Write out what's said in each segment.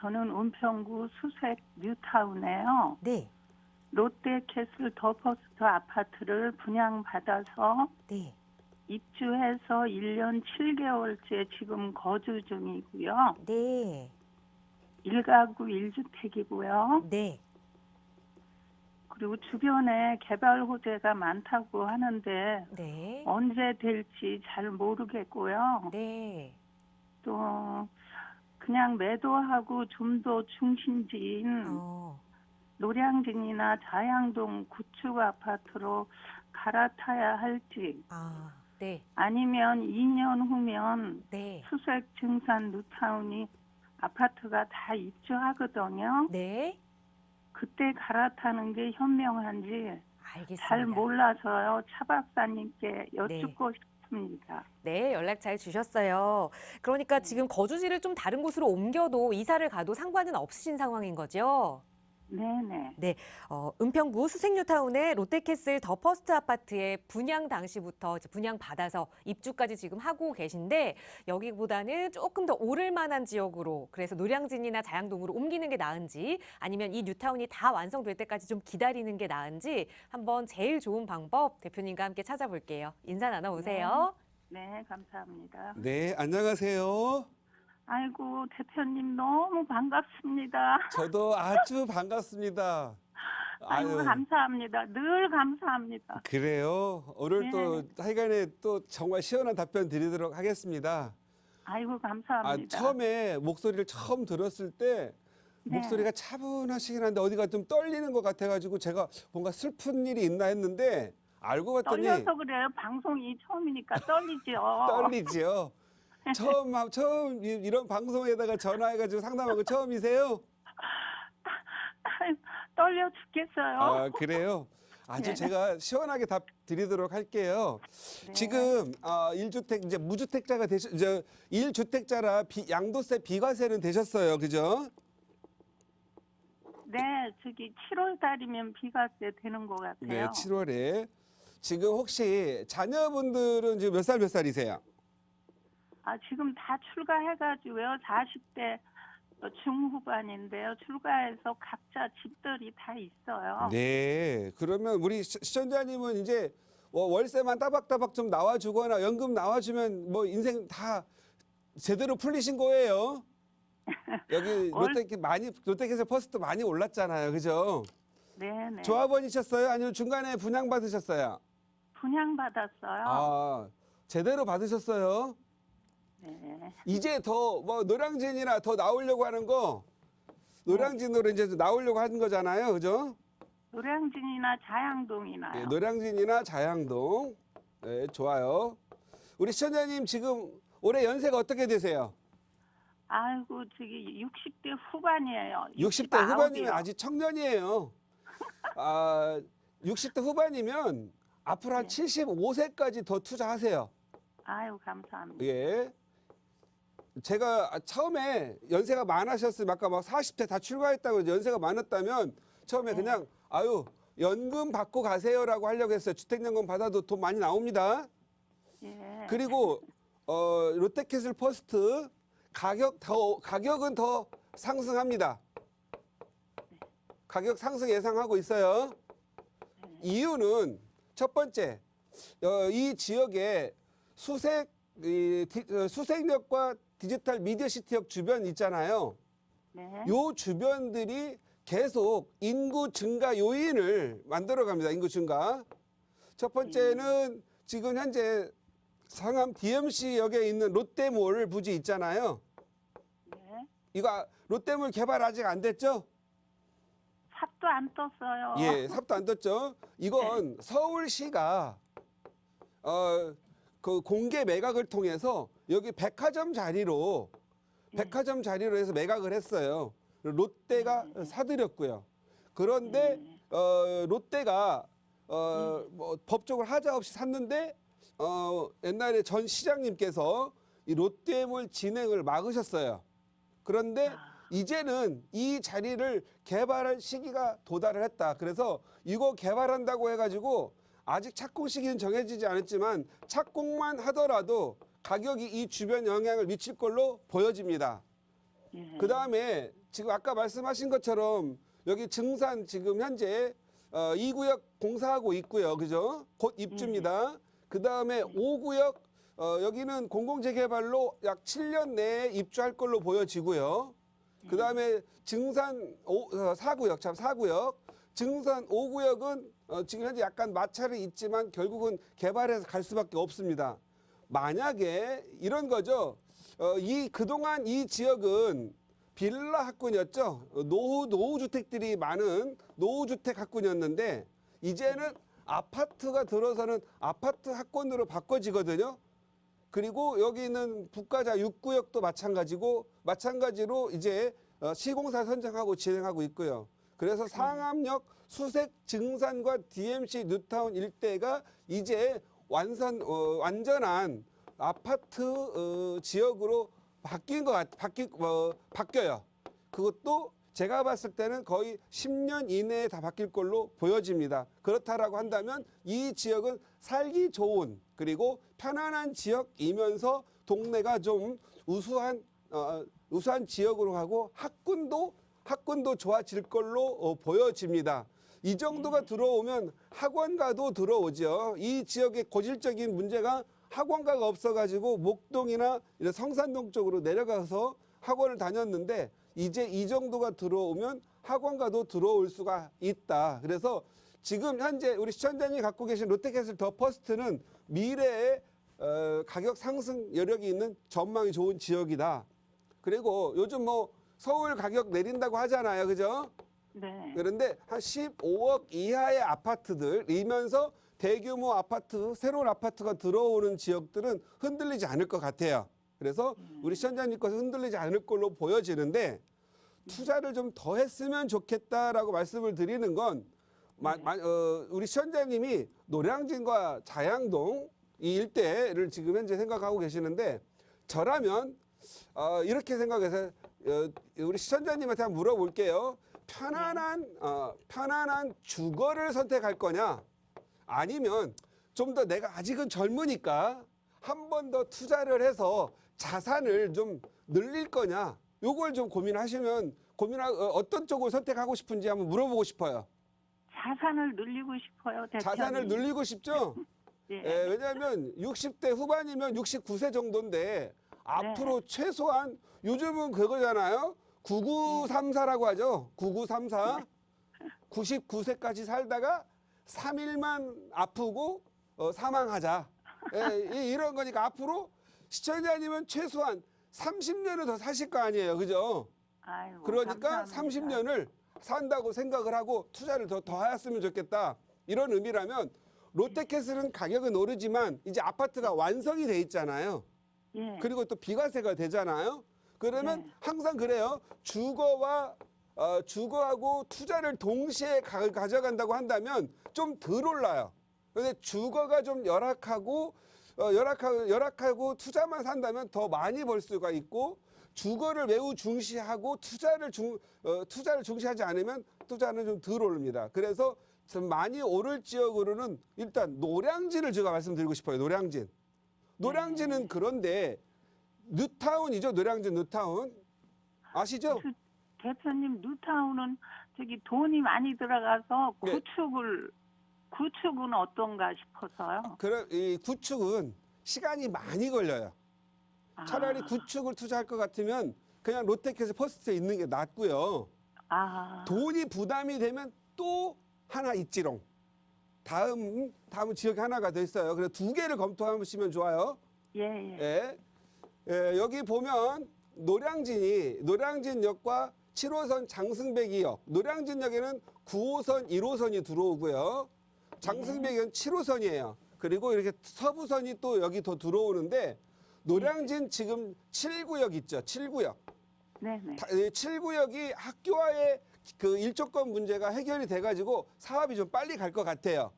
저는 은평구 수색 뉴타운에요. 네. 롯데캐슬 더퍼스트 아파트를 분양받아서 네. 입주해서 1년 7개월째 지금 거주 중이고요. 네. 1가구 1주택이고요. 네. 그리고 주변에 개발 호재가 많다고 하는데 네. 언제 될지 잘 모르겠고요. 네. 또 그냥 매도하고 좀 더 중심지인 어. 노량진이나 자양동 구축 아파트로 갈아타야 할지 아. 네. 아니면 2년 후면 네. 수색 증산 뉴타운이 아파트가 다 입주하거든요. 네. 그때 갈아타는 게 현명한지 알겠습니다. 잘 몰라서요. 차 박사님께 여쭙고 싶습니다. 네, 연락 잘 주셨어요. 그러니까 지금 거주지를 좀 다른 곳으로 옮겨도 이사를 가도 상관은 없으신 상황인 거죠? 네 네. 어, 은평구 수색뉴타운의 롯데캐슬 더 퍼스트 아파트의 분양 당시부터 이제 분양 받아서 입주까지 지금 하고 계신데 여기보다는 조금 더 오를 만한 지역으로 그래서 노량진이나 자양동으로 옮기는 게 나은지 아니면 이 뉴타운이 다 완성될 때까지 좀 기다리는 게 나은지 한번 제일 좋은 방법 대표님과 함께 찾아볼게요. 인사 나눠오세요. 네, 감사합니다. 네, 안녕하세요. 아이고, 대표님 너무 반갑습니다. 저도 아주 반갑습니다. 아이고, 감사합니다. 늘 감사합니다. 그래요. 오늘 네. 또 하여간에 또 정말 시원한 답변 드리도록 하겠습니다. 아이고, 아, 감사합니다. 처음에 목소리를 처음 들었을 때 네. 목소리가 차분하시긴 한데 어디가 좀 떨리는 것 같아가지고 제가 뭔가 슬픈 일이 있나 했는데 알고 봤더니 떨려서 그래요. 방송이 처음이니까 떨리죠. 떨리지요. 처음 하- 처음 이- 이런 방송에다가 전화해가지고 상담한 거 처음이세요? 떨려 죽겠어요. 아 그래요. 아주 네. 제가 시원하게 답 드리도록 할게요. 네. 지금 아 1주택 이제 무주택자가 되셨 이제 1주택자라 비, 양도세 비과세는 되셨어요. 그죠? 네, 저기 7월 달이면 비과세 되는 것 같아요. 네, 7월에 지금 혹시 자녀분들은 지금 몇 살 몇 살이세요? 아, 지금 다 출가해가지고요. 40대 중후반인데요. 출가해서 각자 집들이 다 있어요. 네. 그러면 우리 시- 시청자님은 이제 뭐 월세만 따박따박 좀 나와주거나 연금 나와주면 뭐 인생 다 제대로 풀리신 거예요. 여기 월- 롯데 많이 롯데캐슬 퍼스트 많이 올랐잖아요, 그죠? 네네. 조합원이셨어요? 아니면 중간에 분양 받으셨어요? 분양 받았어요. 아 제대로 받으셨어요. 네. 이제 더 뭐 노량진이나 더 나오려고 하는 거 노량진으로 이제 나오려고 하는 거잖아요, 그죠? 노량진이나 자양동이나요. 네, 노량진이나 자양동. 네, 좋아요. 우리 시청자님 지금 올해 연세가 어떻게 되세요? 아이고, 저기 60대 후반이에요. 60대 아홉이요. 후반이면 아직 청년이에요. 아, 60대 후반이면 앞으로 한 네. 75세까지 더 투자하세요. 아유, 감사합니다. 예. 제가 처음에 연세가 많으셨으면 아까 막 40대 다 출가했다고 연세가 많았다면 처음에 네. 그냥 아유 연금 받고 가세요라고 하려고 했어요. 주택연금 받아도 돈 많이 나옵니다. 예. 그리고 어, 롯데캐슬 퍼스트 가격 더 가격은 더 상승합니다. 가격 상승 예상하고 있어요. 이유는 첫 번째 어, 이 지역에 수색 이, 디- 어, 수색역과 디지털 미디어 시티역 주변 있잖아요. 네. 요 주변들이 계속 인구 증가 요인을 만들어 갑니다. 인구 증가. 첫 번째는 지금 현재 상암 DMC 역에 있는 롯데몰 부지 있잖아요. 네. 이거 롯데몰 개발 아직 안 됐죠? 삽도 안 떴어요. 예, 삽도 안 떴죠. 이건 서울시가 어 그 공개 매각을 통해서 여기 백화점 자리로 백화점 자리로 해서 매각을 했어요. 롯데가 사들였고요. 그런데 어 롯데가 어 뭐 법적으로 하자 없이 샀는데 어 옛날에 전 시장님께서 이 롯데몰 진행을 막으셨어요. 그런데 이제는 이 자리를 개발할 시기가 도달을 했다. 그래서 이거 개발한다고 해가지고 아직 착공 시기는 정해지지 않았지만 착공만 하더라도 가격이 이 주변 영향을 미칠 걸로 보여집니다. 예. 그 다음에 지금 아까 말씀하신 것처럼 여기 증산 지금 현재 어, 2구역 공사하고 있고요. 그죠? 곧 입주입니다. 그 다음에 5구역 어, 여기는 공공재개발로 약 7년 내에 입주할 걸로 보여지고요. 그 다음에 증산 오, 어, 4구역, 참 4구역. 증산 5구역은 어, 지금 현재 약간 마찰이 있지만 결국은 개발해서 갈 수밖에 없습니다. 만약에 이런 거죠. 어, 이 그동안 이 지역은 빌라 학군이었죠. 어, 노후 노후 주택들이 많은 노후 주택 학군이었는데 이제는 아파트가 들어서는 아파트 학군으로 바꿔지거든요. 그리고 여기 있는 북가자 6구역도 마찬가지고 마찬가지로 이제 어, 시공사 선정하고 진행하고 있고요. 그래서 상암역 수색 증산과 DMC 뉴타운 일대가 이제 완선 어, 완전한 아파트 어, 지역으로 바뀐 것 같, 바뀌 어, 바뀌어요. 그것도 제가 봤을 때는 거의 10년 이내에 다 바뀔 걸로 보여집니다. 그렇다라고 한다면 이 지역은 살기 좋은 그리고 편안한 지역이면서 동네가 좀 우수한 어, 우수한 지역으로 가고 학군도 학군도 좋아질 걸로 어, 보여집니다. 이 정도가 들어오면 학원가도 들어오죠. 이 지역의 고질적인 문제가 학원가가 없어가지고 목동이나 이런 성산동 쪽으로 내려가서 학원을 다녔는데 이제 이 정도가 들어오면 학원가도 들어올 수가 있다. 그래서 지금 현재 우리 시청자님이 갖고 계신 롯데캐슬 더 퍼스트는 미래에 어, 가격 상승 여력이 있는 전망이 좋은 지역이다. 그리고 요즘 뭐 서울 가격 내린다고 하잖아요. 그죠? 네. 그런데 한 15억 이하의 아파트들이면서 대규모 아파트, 새로운 아파트가 들어오는 지역들은 흔들리지 않을 것 같아요. 그래서 우리 시청자님 것은 흔들리지 않을 걸로 보여지는데 투자를 좀 더 했으면 좋겠다라고 말씀을 드리는 건 마- 마- 어, 우리 시청자님이 노량진과 자양동 이 일대를 지금 현재 생각하고 계시는데 저라면 어, 이렇게 생각해서 어, 우리 시청자님한테 한번 물어볼게요. 편안한 어, 편안한 주거를 선택할 거냐? 아니면 좀 더 내가 아직은 젊으니까 한 번 더 투자를 해서 자산을 좀 늘릴 거냐? 요걸 좀 고민하시면 고민하 어, 어떤 쪽을 선택하고 싶은지 한번 물어보고 싶어요. 자산을 늘리고 싶어요. 대표님. 자산을 늘리고 싶죠? 예. 예, 왜냐하면 60대 후반이면 69세 정도인데 앞으로 최소한 요즘은 그거잖아요. 9934라고 하죠. 9934. 99세까지 살다가 3일만 아프고 어, 사망하자. 예, 이- 이런 거니까 앞으로 시청자님은 최소한 30년을 더 사실 거 아니에요. 그죠? 아이고, 그러니까 감사합니다. 30년을 산다고 생각을 하고 투자를 더, 더 하였으면 좋겠다. 이런 의미라면 롯데캐슬은 가격은 오르지만 이제 아파트가 완성이 돼 있잖아요. 예. 그리고 또 비과세가 되잖아요. 그러면 네. 항상 그래요. 주거와 어, 주거하고 투자를 동시에 가, 가져간다고 한다면 좀 덜 올라요. 근데 주거가 좀 열악하고 어, 열악하고 열악하고 투자만 산다면 더 많이 벌 수가 있고 주거를 매우 중시하고 투자를 중 어, 투자를 중시하지 않으면 투자는 좀 덜 오릅니다. 그래서 좀 많이 오를 지역으로는 일단 노량진을 제가 말씀드리고 싶어요. 노량진. 노량진은 그런데 뉴타운이죠. 노량진 뉴타운. 아시죠? 그 대표님 뉴타운은 저기 돈이 많이 들어가서 네. 구축을 구축은 어떤가 싶어서요. 그래 이 구축은 시간이 많이 걸려요. 아, 차라리 구축을 투자할 것 같으면 그냥 롯데캐슬 퍼스트에 있는 게 낫고요. 아, 돈이 부담이 되면 또 하나 있지롱. 다음 다음 지역에 하나가 더 있어요. 그래서 두 개를 검토하시면 좋아요. 예, 예. 예. 예, 여기 보면 노량진이 노량진역과 7호선 장승배기역, 노량진역에는 9호선, 1호선이 들어오고요. 장승배기역은 7호선이에요. 그리고 이렇게 서부선이 또 여기 더 들어오는데 노량진 지금 7구역 있죠. 7구역. 네, 네. 7구역이 학교와의 그 일조권 문제가 해결이 돼가지고 사업이 좀 빨리 갈 것 같아요.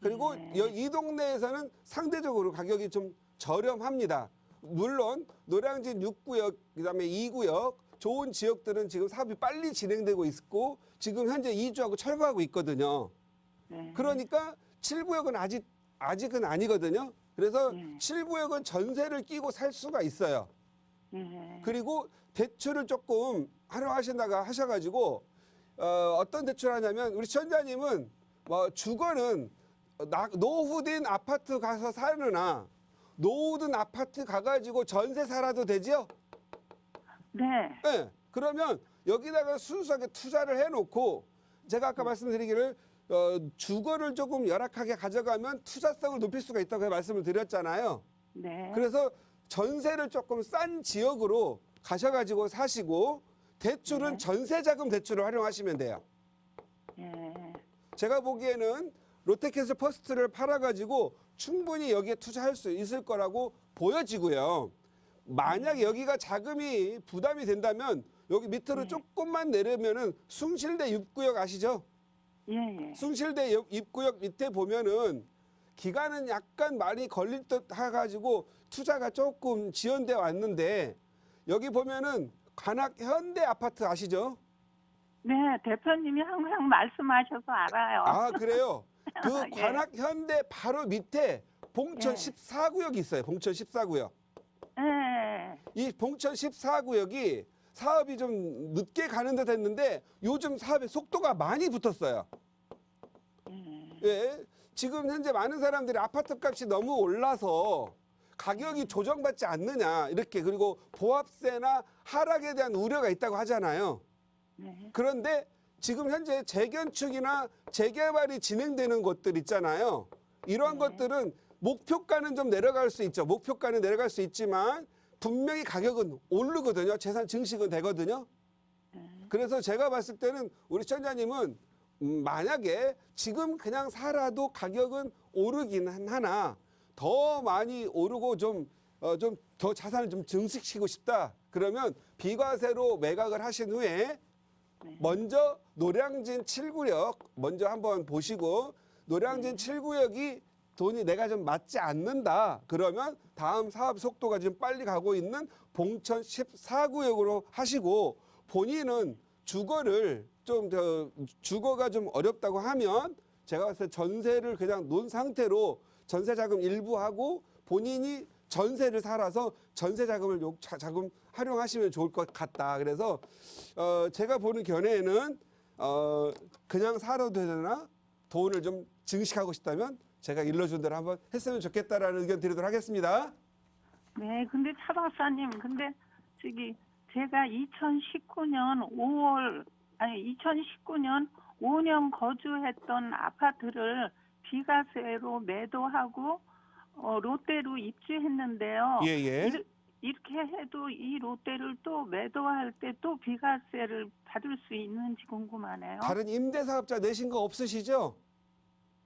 그리고 네. 여- 이 동네에서는 상대적으로 가격이 좀 저렴합니다. 물론 노량진 6구역, 그다음에 2구역 좋은 지역들은 지금 사업이 빨리 진행되고 있고 지금 현재 이주하고 철거하고 있거든요. 네. 그러니까 7구역은 아직 아직은 아니거든요. 그래서 네. 7구역은 전세를 끼고 살 수가 있어요. 예. 그리고 대출을 조금 활용하신다가 하셔가지고 어, 어떤 대출 하냐면 우리 시청자님은 뭐 주거는 나- 노후된 아파트 가서 사느나 노후된 아파트 가가지고 전세 살아도 되지요? 네. 네. 그러면 여기다가 순수하게 투자를 해놓고 제가 아까 말씀드리기를 어, 주거를 조금 열악하게 가져가면 투자성을 높일 수가 있다고 말씀을 드렸잖아요. 네. 그래서 전세를 조금 싼 지역으로 가셔가지고 사시고 대출은 네. 전세자금 대출을 활용하시면 돼요. 예. 제가 보기에는 롯데캐슬 퍼스트를 팔아가지고 충분히 여기에 투자할 수 있을 거라고 보여지고요. 만약 여기가 자금이 부담이 된다면 여기 밑으로 네. 조금만 내려면은 숭실대 입구역 아시죠? 예, 예. 숭실대 옆- 입구역 밑에 보면은 기간은 약간 많이 걸릴 듯 해가지고 투자가 조금 지연돼 왔는데 여기 보면은 관악 현대 아파트 아시죠? 네, 대표님이 항상 말씀하셔서 알아요. 아 그래요? 그 예. 관악 현대 바로 밑에 봉천 예. 14구역이 있어요. 봉천 14구역. 예. 이 봉천 14구역이 사업이 좀 늦게 가는 듯 했는데 요즘 사업의 속도가 많이 붙었어요. 예. 예. 지금 현재 많은 사람들이 아파트 값이 너무 올라서 가격이 조정받지 않느냐 이렇게 그리고 보합세나 하락에 대한 우려가 있다고 하잖아요. 네. 그런데 지금 현재 재건축이나 재개발이 진행되는 곳들 있잖아요. 이러한 네. 것들은 목표가는 좀 내려갈 수 있죠. 목표가는 내려갈 수 있지만 분명히 가격은 오르거든요. 재산 증식은 되거든요. 네. 그래서 제가 봤을 때는 우리 시청자님은 음, 만약에 지금 그냥 살아도 가격은 오르긴 하나 더 많이 오르고 좀 어, 좀 더 자산을 좀 증식시키고 싶다. 그러면 비과세로 매각을 하신 후에 네. 먼저 노량진 7구역 먼저 한번 보시고 노량진 네. 7구역이 돈이 내가 좀 맞지 않는다. 그러면 다음 사업 속도가 좀 빨리 가고 있는 봉천 14구역으로 하시고 본인은 주거를 좀 더 주거가 좀 어렵다고 하면 제가 봤을 때 전세를 그냥 놓은 상태로 전세 자금 일부 하고 본인이 전세를 살아서 전세 자금을 요 자- 자금 활용하시면 좋을 것 같다. 그래서 어 제가 보는 견해에는 어 그냥 살아도 되나 돈을 좀 증식하고 싶다면 제가 일러준 대로 한번 했으면 좋겠다라는 의견 드리도록 하겠습니다. 네, 근데 차 박사님, 근데 저기 제가 2019년 5월 아니 2019년 5년 거주했던 아파트를 비과세로 매도하고 어, 롯데로 입주했는데요. 예 예. 이르- 이렇게 해도 이 롯데를 또 매도할 때 또 비과세를 받을 수 있는지 궁금하네요. 다른 임대사업자 내신 거 없으시죠?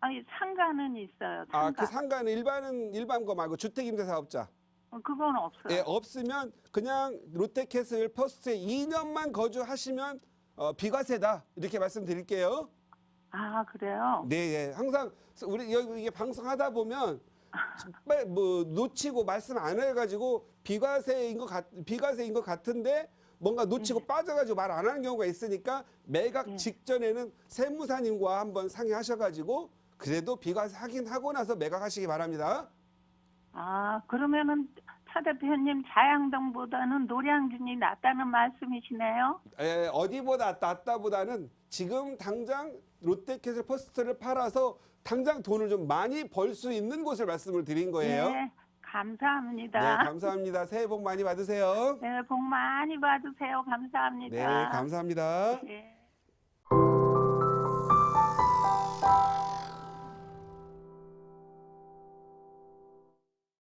아니 상가는 있어요. 아 상가. 그 상가는 일반은 일반 거 말고 주택 임대사업자. 어, 그건 없어요. 예, 없으면 그냥 롯데캐슬 퍼스트에 2년만 거주하시면 어, 비과세다 이렇게 말씀드릴게요. 아 그래요? 네, 예. 항상 우리 여기 이게 방송하다 보면 뭐 놓치고 말씀 안 해가지고 비과세인 것 같, 비과세인 것 같은데 뭔가 놓치고 빠져가지고 말 안 하는 경우가 있으니까 매각 네. 직전에는 세무사님과 한번 상의하셔가지고 그래도 비과세 확인하고 나서 매각하시기 바랍니다. 아 그러면은 차 대표님 자양동보다는 노량진이 낫다는 말씀이시네요. 예, 어디보다 낫다보다는 지금 당장 롯데캐슬 퍼스트를 팔아서 당장 돈을 좀 많이 벌 수 있는 곳을 말씀을 드린 거예요. 네, 감사합니다. 네, 감사합니다. 새해 복 많이 받으세요. 네, 복 많이 받으세요. 감사합니다. 네, 감사합니다. 네.